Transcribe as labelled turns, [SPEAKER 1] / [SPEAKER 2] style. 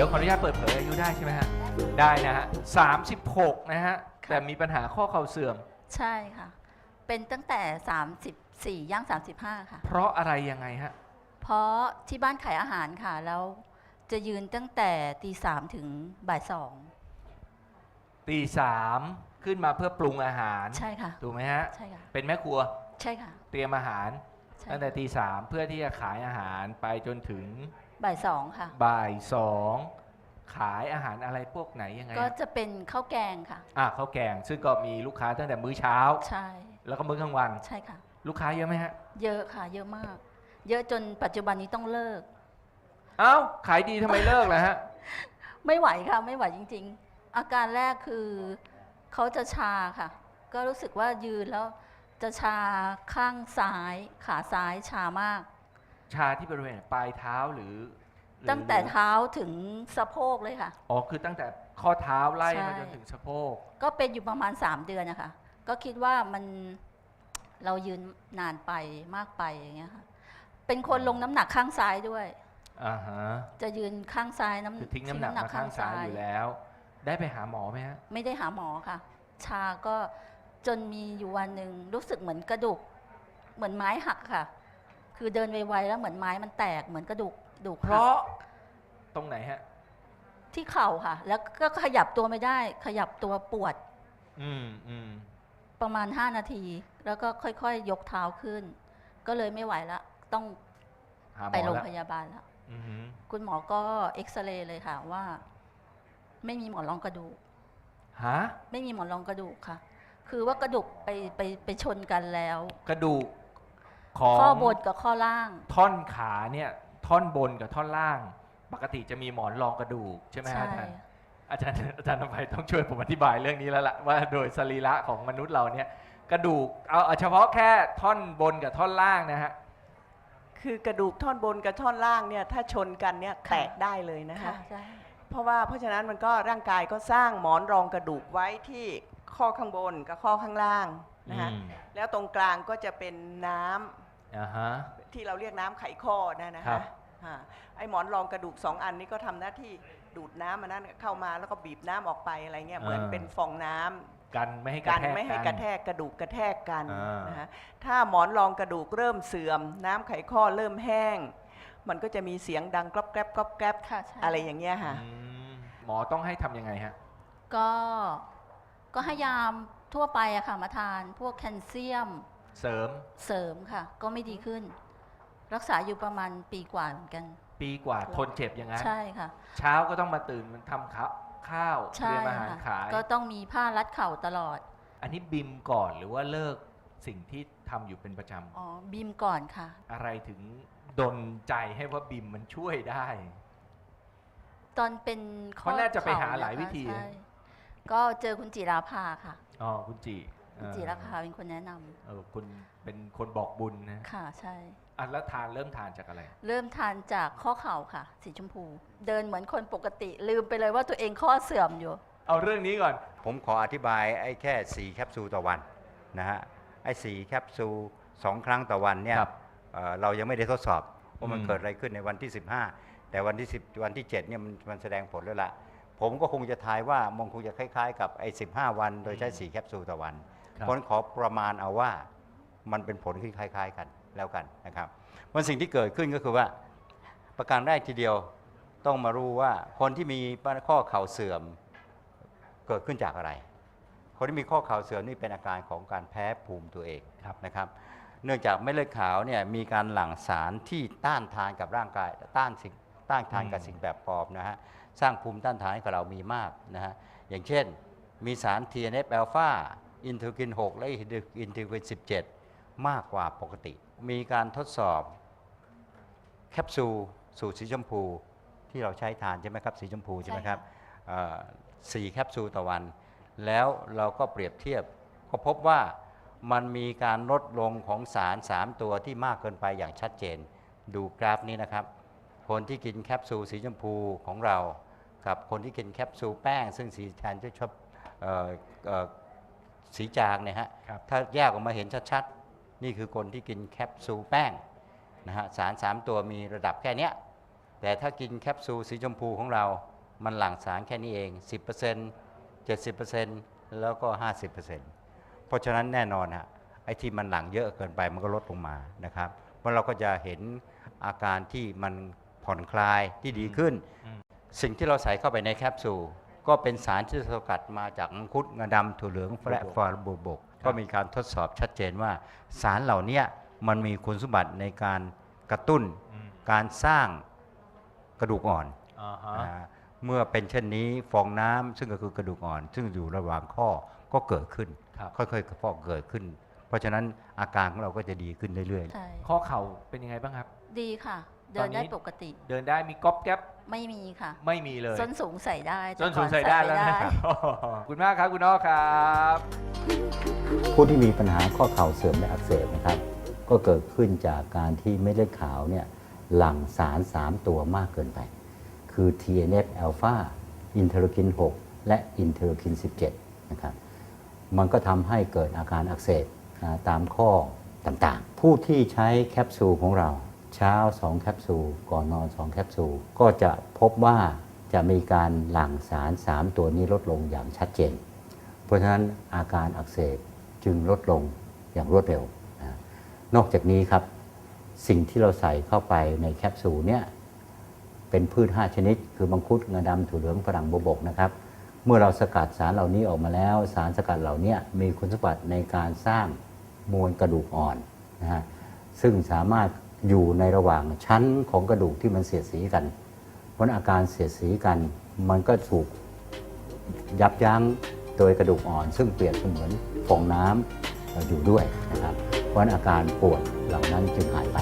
[SPEAKER 1] ดี๋ยวขออนุญาตเปิดเผยอายุได้ใช่ไหมฮะ ได้นะฮะ36นะฮะ แต่มีปัญหาข้อเข่าเสื่อม
[SPEAKER 2] ใช่ค่ะ เป็นตั้งแต่ 34 ย่าง 35 ค่ะ
[SPEAKER 1] เพราะอะไรยังไงฮะ
[SPEAKER 2] เพราะที่บ้านขายอาหารค่ะ แล้วจะยืนตั้งแต่ตีสามถึงบ่ายสอง
[SPEAKER 1] ตีสามขึ้นมาเพื่อปรุงอาหาร
[SPEAKER 2] ใช่ค่ะ
[SPEAKER 1] ถูกไหมฮะ
[SPEAKER 2] ใช่ค่ะ
[SPEAKER 1] เป็นแม่ครัว
[SPEAKER 2] ใช่ค่ะ
[SPEAKER 1] เตรียมอาหาร
[SPEAKER 2] ใช่
[SPEAKER 1] ตั้งแต่ตีสามเพื่อที่จะขายอาหารไปจนถึง
[SPEAKER 2] บ่ายสองค่ะ
[SPEAKER 1] บ่ายสองขายอาหารอะไรพวกไหนยังไง
[SPEAKER 2] ก็
[SPEAKER 1] ฮะ
[SPEAKER 2] จะเป็นข้าวแกงค่ะ
[SPEAKER 1] อะข้าวแกงซึ่งก็มีลูกค้าตั้งแต่มื้อเช้า
[SPEAKER 2] ใช่
[SPEAKER 1] แล้วก็มื้อกลางวัน
[SPEAKER 2] ใช่ค่ะ
[SPEAKER 1] ลูกค้าเยอะไหมฮะ
[SPEAKER 2] เยอะค่ะ เยอะมาก เยอะจนปัจจุบันนี้ต้องเลิก
[SPEAKER 1] เอ้า ขายดีทำไมเลิกล่ะฮะ
[SPEAKER 2] ไม่ไหวค่ะ ไม่ไหวจริง ๆ อาการแรกคือเขาจะชาค่ะ ก็รู้สึกว่ายืนแล้วจะชาข้างซ้าย ขาซ้ายชามาก
[SPEAKER 1] ชาที่บริเวณปลายเท้าหรือหรือ
[SPEAKER 2] ตั้งแต่เท้าถึงสะโพกเลยค่ะ
[SPEAKER 1] อ๋อคือตั้งแต่ข้อเท้าไล่มา
[SPEAKER 2] ใช่
[SPEAKER 1] จนถึงสะโพก
[SPEAKER 2] ก็เป็นอยู่ประมาณ 3 เดือนนะคะก็คิดว่ามันเรายืนนานไปมากไปอย่างเงี้ยค่ะเป็นคนลงน้ำหนักข้างซ้ายด้วย
[SPEAKER 1] อ่าฮะ
[SPEAKER 2] จะยืนข้างซ้ายน้ำ
[SPEAKER 1] คือทิ้งน้ำหนักมาข้างซ้ายอยู่แล้ว ได้ไปหาหมอไหมฮะ
[SPEAKER 2] ไม่ได้หาหมอค่ะ ชาก็จนมีอยู่วันหนึ่งรู้สึกเหมือนกระดูก เหมือนไม้หักค่ะ คือเดินไวๆแล้วเหมือนไม้มันแตกเหมือนกระดูกดูก
[SPEAKER 1] เพ
[SPEAKER 2] หัก
[SPEAKER 1] ราะตรงไหนฮะ
[SPEAKER 2] ที่เข่าค่ะ แล้วก็ขยับตัวไม่ได้ ขยับตัวปวด
[SPEAKER 1] อืมอืม
[SPEAKER 2] ประมาณ 5 นาที แล้วก็ค่อยๆ ยกเท้าขึ้น ก็เลยไม่ไหวละต้อง
[SPEAKER 1] หาหม
[SPEAKER 2] ไป
[SPEAKER 1] อ
[SPEAKER 2] โรง
[SPEAKER 1] แล้ว
[SPEAKER 2] พยาบาลแล้ว
[SPEAKER 1] อือหือ
[SPEAKER 2] คุณหมอก็เอ็กซเรย์เลยค่ะว่า ไม่มีหมอนรองกระดูก
[SPEAKER 1] ฮะ
[SPEAKER 2] ไม่มีหมอนรองกระดูกค่ะ คือว่ากระดูกไปไปไปชนกันแล้ว
[SPEAKER 1] กระดูก ของ
[SPEAKER 2] ข้อบนกับข้อล่าง
[SPEAKER 1] ท่อนขาเนี่ยท่อนบนกับท่อนล่าง ปกติจะมีหมอนรองกระดูกใช่ไหมฮะอาจารย์อาจารย์อาจารย์นภัยต้องช่วยผมอธิบายเรื่องนี้แล้วล่ะว่าโดยสรีระของมนุษย์เราเนี่ยกระดูกเอาเอาเฉพาะแค่ท่อนบนกับท่อนล่างนะฮะ
[SPEAKER 3] คือกระดูกท่อนบนกับท่อนล่างเนี่ยถ้าชนกันเนี่ย
[SPEAKER 2] ค่ะ
[SPEAKER 3] แตกได้เลยนะ
[SPEAKER 2] ค่ะ
[SPEAKER 3] คะ
[SPEAKER 2] ใช่
[SPEAKER 3] เพราะว่าเพราะฉะนั้นมันก็ร่างกายก็สร้างหมอนรองกระดูกไว้ที่ข้อข้างบนกับข้อข้างล่างนะคะ
[SPEAKER 1] อืม
[SPEAKER 3] แล้วตรงกลางก็จะเป็นน้ำ
[SPEAKER 1] อ่าฮะ
[SPEAKER 3] ที่เราเรียกน้ำไขข้อนะนะ
[SPEAKER 1] ครั
[SPEAKER 3] คะ
[SPEAKER 1] บ
[SPEAKER 3] อ่าไอ้หมอนรองกระดูกสองอันนี้ก็ทำหน้าที่ดูดน้ำมันนั้นเข้ามาแล้วก็บีบน้ำออกไปอะไรเงี้ยเหมือนเป็นฟองน้ำ
[SPEAKER 1] กันไม่ให้ก
[SPEAKER 3] กั
[SPEAKER 1] ระ
[SPEAKER 3] น
[SPEAKER 1] แทก
[SPEAKER 3] ไม่ให้กระแทกกระดูกกระแทกกัน
[SPEAKER 1] อ่าน
[SPEAKER 3] นะคะถ้าหมอนรองกระดูกเริ่มเสื่อม น้ำไขข้อเริ่มแห้ง มันก็จะมีเสียงดังกรอบแกรบกรอบแกรบ
[SPEAKER 2] ค่ะใช่
[SPEAKER 3] อะไรอย่างเงี้ยค่ะ
[SPEAKER 1] อืมหมอต้องให้ทำยังไงฮะ
[SPEAKER 2] ก็ก็ให้ยามทั่วไปอะค่ะมาทาน พวกแคลเซียม
[SPEAKER 1] เสริม
[SPEAKER 2] เสริมค่ะ ก็ไม่ดีขึ้น รักษาอยู่ประมาณปีกว่าเหมือนกัน
[SPEAKER 1] ปีกว่าทนเจ็บอย่างนั้น
[SPEAKER 2] ใช่ค่ะ
[SPEAKER 1] เช้าก็ต้องมาตื่นมันทำข้าวข้าวเต
[SPEAKER 2] ใช่
[SPEAKER 1] รียมอาหาร
[SPEAKER 2] ค่ะ
[SPEAKER 1] ขาย
[SPEAKER 2] ก็ต้องมีผ้ารัดเข่าตลอด
[SPEAKER 1] อันนี้บิมก่อนหรือว่าเลิกสิ่งที่ทำอยู่เป็นประจ
[SPEAKER 2] อ๋อบีมก่อนค่ะำ
[SPEAKER 1] อะไรถึงดนใจให้ว่าบิมมันช่วยได้
[SPEAKER 2] ตอนเป็นข้อ
[SPEAKER 1] เขาน่าจะไปหา
[SPEAKER 2] เข่
[SPEAKER 1] หลายวิธี
[SPEAKER 2] ใช่ก็เจอคุณจิราภาค่ะ
[SPEAKER 1] อ๋อคุณจิ
[SPEAKER 2] คุณจิราภาเป็นคนแนะนำ
[SPEAKER 1] เออคุณเป็นคนบอกบุญนะ
[SPEAKER 2] ค่ะใช่
[SPEAKER 1] อะแล้วทานเริ่มทานจากอะไร
[SPEAKER 2] เริ่มทานจากข้อเข่าค่ะ สีชมพู เดินเหมือนคนปกติลืมไปเลยว่าตัวเองข้อเสื่อมอยู่
[SPEAKER 1] เอาเรื่องนี้ก่อน
[SPEAKER 4] ผมขออธิบายไอ้แค่4แคปซูลต่อวันนะฮะไอ้4แคปซูล2ครั้งต่อวันเนี่ย
[SPEAKER 1] ครับ
[SPEAKER 4] เอ่อเรายังไม่ได้ทดสอบว่ามัน
[SPEAKER 1] อืม
[SPEAKER 4] เกิดอะไรขึ้นในวันที่ 15 แต่วันที่10วันที่7เนี่ยมันมันแสดงผลแล้วละผมก็คงจะทายว่ามันคงจะคล้ายๆ กับไอ้15 วันโดยใช้4แคปซูลต่อวัน
[SPEAKER 1] ครับ
[SPEAKER 4] ผลขอประมาณเอาว่ามันเป็นผลที่คล้าย ๆ กันแล้วกันนะครับมันสิ่งที่เกิดขึ้นก็คือว่า ประการแรกทีเดียวต้องมารู้ว่าคนที่มีข้อเข่าเสื่อมเกิดขึ้นจากอะไร คนที่มีข้อเข่าเสื่อมนี่เป็นอาการของการแพ้ภูมิตัวเอง
[SPEAKER 1] ครับ
[SPEAKER 4] นะครับ เนื่องจากเม็ดเลือดขาวเนี่ยมีการหลั่งสารที่ต้านทานกับร่างกายต้านสิ่งต้านทานกับ
[SPEAKER 1] อืม
[SPEAKER 4] สิ่งแบบปลอมนะฮะสร้างภูมิต้านทานให้กับเรามีมากนะฮะอย่างเช่น มีสาร TNF อ l p h a อินเทอร์กิน 6 และอินเทอร์กิน 17 มากกว่าปกติ มีการทดสอบแคปซูลสูตรสีชมพูที่เราใช้ทานใช่ไหมครับ สีชมพูใช่ไหมครับเอ่อสี่แคปซูลต่อวัน แล้วเราก็เปรียบเทียบ ก็พบว่ามันมีการลดลงของสาร 3 ตัวที่มากเกินไปอย่างชัดเจน ดูกราฟนี้นะครับ คนที่กินแคปซูลสีชมพูของเรา กับคนที่กินแคปซูลแป้ง ซึ่งสีแทนจะชอบเอ่อเอ่อ สีจางเนี่ยฮะ
[SPEAKER 1] ครับ
[SPEAKER 4] ถ้าแยกออกมาเห็นชัดๆ นี่คือคนที่กินแคปซูลแป้งนะฮะสาร 3 ตัวมีระดับแค่เนี้ย
[SPEAKER 5] แต่ถ้ากินแคปซูลสีชมพูของเรา มันหลั่งสารแค่นี้เอง 10% 70%แล้วก็ 50%เพราะฉะนั้นแน่นอนฮะไอ้ที่มันหลั่งเยอะเกินไปมันก็ลดลงมานะครับเพราะเราก็จะเห็นอาการที่มันผ่อนคลายที่ดีขึ้น
[SPEAKER 1] อืม
[SPEAKER 5] สิ่งที่เราใส่เข้าไปในแคปซูล ก็เป็นสารที่สกัดมาจากมังคุดงาดำถั่วเหลืองและฟาร์บูบก ก็มีการทดสอบชัดเจนว่า สารเหล่านี้มันมีคุณสมบัติในการกระตุ้น
[SPEAKER 1] อืม
[SPEAKER 5] การสร้างกระดูกอ่อน
[SPEAKER 1] อ่าฮะ
[SPEAKER 5] นะฮะเมื่อเป็นเช่นนี้ฟองน้ำซึ่งก็คือกระดูกอ่อน ซึ่งอยู่ระหว่างข้อก็เกิดขึ้น
[SPEAKER 1] ครับ
[SPEAKER 5] ค่อยๆฟอกเกิดขึ้น เพราะฉะนั้นอาการของเราก็จะดีขึ้นเรื่อย
[SPEAKER 2] ใช่
[SPEAKER 1] ข้อเข่าเป็นยังไงบ้างครับ
[SPEAKER 2] ดีค่ะ เดิ
[SPEAKER 1] ตอนนนี้
[SPEAKER 2] ได้ปกติ
[SPEAKER 1] เดินได้มีก๊อบแก๊บ
[SPEAKER 2] ไม่มีค่ะ
[SPEAKER 1] ไม่มีเลย
[SPEAKER 2] ส้นสูงใส่ได้แต่
[SPEAKER 1] ส้นสูง
[SPEAKER 2] ก่อ
[SPEAKER 1] ใส่ได้แล้ว
[SPEAKER 2] ม่
[SPEAKER 1] นะครับขอบคุณมากครับคุณอ้อครับ
[SPEAKER 4] ผู้ที่มีปัญหาข้อเข่าเสื่อมและอักเสบนะครับ ก็เกิดขึ้นจากการที่เม็ดเลือดขาวเนี่ยหลั่งสาร 3 ตัวมากเกินไป คือ TNF อ l p h a อินเทอร์คิน 6 และอินเทอร์คิน 17 นะครับ มันก็ทำให้เกิดอาการอักเสบนะตามข้อต่างๆ ผู้ที่ใช้แคปซูลของเรา เช้า 2 แคปซูล ก่อนนอน 2 แคปซูล ก็จะพบว่าจะมีการหลั่งสาร 3 ตัวนี้ลดลงอย่างชัดเจน เพราะฉะนั้นอาการอักเสบจึงลดลงอย่างรวดเร็วนะนอกจากนี้ครับ สิ่งที่เราใส่เข้าไปในแคปซูลเนี่ยเป็นพืช 5 ชนิด คือมังคุดงาดำถั่วเหลืองฝรั่งบวบกนะครับ เมื่อเราสกัดสารเหล่านี้ออกมาแล้ว สารสกัดเหล่านี้มีคุณสมบัติในการสร้างมวลกระดูกอ่อนนะฮะซึ่งสามารถ อยู่ในระหว่างชั้นของกระดูกที่มันเสียดสีกัน เพราะอาการเสียดสีกัน มันก็ถูกยับยั้งโดยกระดูกอ่อน ซึ่งเปรียบเสมือนฟองน้ำอยู่ด้วยนะครับ เพราะอาการปวดเหล่านั้นจึงหายไป